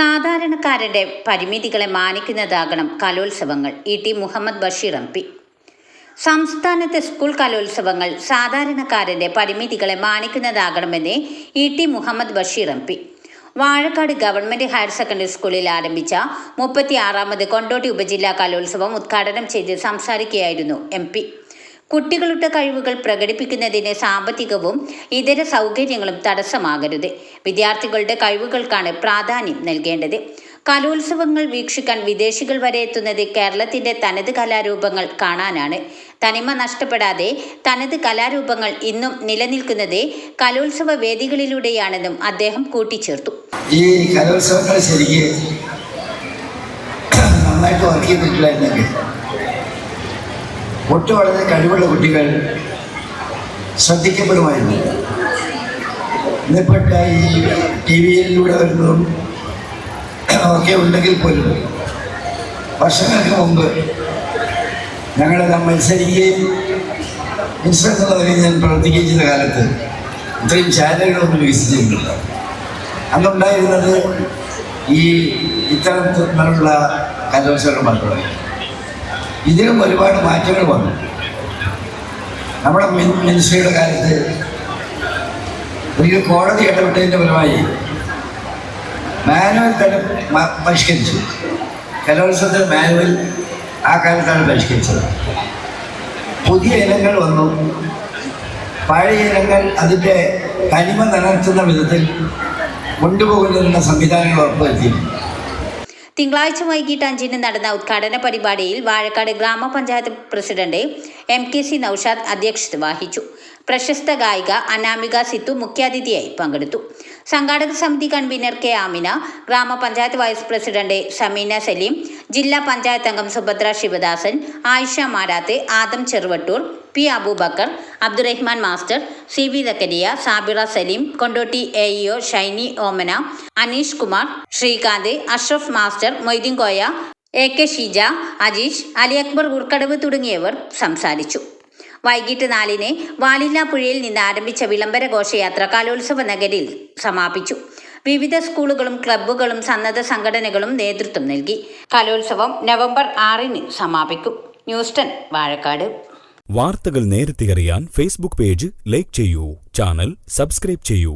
സാധാരണക്കാരന്റെ പരിമിതികളെ മാനിക്കുന്നതാകണം കലോത്സവങ്ങൾ. E. T. Muhammad Basheer M. P. സംസ്ഥാനത്തെ സ്കൂൾ കലോത്സവങ്ങൾ സാധാരണക്കാരന്റെ പരിമിതികളെ മാനിക്കുന്നതാകണമെന്ന് E. T. Muhammad Basheer M. P. Vazhakkad government higher secondary സ്കൂളിൽ ആരംഭിച്ച മുപ്പത്തി ആറാമത് കൊണ്ടോട്ടി ഉപജില്ലാ കലോത്സവം ഉദ്ഘാടനം ചെയ്ത് സംസാരിക്കുകയായിരുന്നു എം. പി. കുട്ടികളുടെ കഴിവുകൾ പ്രകടിപ്പിക്കുന്നതിന് സാമ്പത്തികവും ഇതര സൗകര്യങ്ങളും തടസ്സമാകരുത്. വിദ്യാർത്ഥികളുടെ കഴിവുകൾക്കാണ് പ്രാധാന്യം നൽകേണ്ടത്. കലോത്സവങ്ങൾ വീക്ഷിക്കാൻ വിദേശികൾ വരെ എത്തുന്നത് കേരളത്തിന്റെ തനത് കലാരൂപങ്ങൾ കാണാനാണ്. തനിമ നഷ്ടപ്പെടാതെ തനത് കലാരൂപങ്ങൾ ഇന്നും നിലനിൽക്കുന്നത് കലോത്സവ വേദികളിലൂടെയാണെന്നും അദ്ദേഹം കൂട്ടിച്ചേർത്തു. ഈ കലോത്സവങ്ങൾ ശരിക്കും നന്നായിട്ട് വർക്ക് ചെയ്തിട്ടില്ലായിരുന്നെങ്കിൽ ഒട്ടു വളരെ കഴിവുള്ള കുട്ടികൾ ശ്രദ്ധിക്കപ്പെടുമായിരുന്നു. ഇന്നിപ്പെട്ട ഈ ടി വിയിലൂടെ വരുന്നതും ഒക്കെ ഉണ്ടെങ്കിൽ പോലും വർഷങ്ങൾക്ക് മുമ്പ് ഞങ്ങളെല്ലാം മത്സരിക്കുകയും ഇൻസ്ട്രക്ടറിൽ ഞാൻ പ്രവർത്തിക്കുകയും ചെയ്ത കാലത്ത് ഇത്രയും ചാനലുകളൊന്നും വികസിച്ചിട്ടില്ല അന്നുണ്ടായിരുന്നത് ഈ ഇത്തരത്തിലുള്ള കലോത്സവങ്ങൾ മാത്രമേ ഇതിലും ഒരുപാട് മാറ്റങ്ങൾ വന്നു. നമ്മുടെ മിൻ- മിനിസ്ട്രിയുടെ കാലത്ത് ഒരിക്കൽ കോടതി ഇടപെട്ടതിന്റെ ഫലമായി മാനുവൽ തന്നെ പരിഷ്കരിച്ചു. കലോത്സവത്തിന് മാനുവൽ ആ കാലത്താണ് പരിഷ്കരിച്ചത്. പുതിയ ഇനങ്ങൾ വന്നു. പഴയ ഇനങ്ങൾ അതിന്റെ തനിമ നിലനിർത്തുന്ന വിധത്തിൽ കൊണ്ടുപോകുന്നതിനുള്ള സംവിധാനങ്ങൾ ഉറപ്പുവരുത്തിയിരുന്നു തിങ്കളാഴ്ച വൈകിട്ട് അഞ്ചിന് നടന്ന ഉദ്ഘാടന പരിപാടിയിൽ വാഴക്കാട് ഗ്രാമപഞ്ചായത്ത് president M K C Naushad അധ്യക്ഷത വഹിച്ചു. പ്രശസ്ത ഗായിക അനാമിക സിത്തു മുഖ്യാതിഥിയായി പങ്കെടുത്തു. സംഘാടക സമിതി കൺവീനർ കെ ആമിന ഗ്രാമപഞ്ചായത്ത് വൈസ് പ്രസിഡന്റ് സമീന സലീം ജില്ലാ പഞ്ചായത്ത് അംഗം Subhadra Sivadasan Ayisha മാരാത്തെ Adam Cheruvattoor P Abubakar Abdurahman master C V Zakariya Sabira Saleem Kondotty A EO Shiny Omana Anish Kumar Srikanth Ashraf master Moideen Koya A K Sheeja Ajeesh Ali Akbar Urkadavu തുടങ്ങിയവർ സംസാരിച്ചു. വൈകിട്ട് നാലിന് വാലില്ലാപ്പുഴയിൽ നിന്ന് ആരംഭിച്ച വിളംബര ഘോഷയാത്ര കലോത്സവ നഗരിൽ സമാപിച്ചു. വിവിധ സ്കൂളുകളും ക്ലബ്ബുകളും സന്നദ്ധ സംഘടനകളും നേതൃത്വം നൽകി. കലോത്സവം നവംബർ ആറിന് സമാപിക്കും. ന്യൂസ്റ്റൺ വാഴക്കാട്. വാർത്തകൾ നേരത്തെ അറിയാൻ ഫേസ്ബുക്ക് പേജ് ലൈക്ക് ചെയ്യൂ. ചാനൽ സബ്സ്ക്രൈബ് ചെയ്യൂ.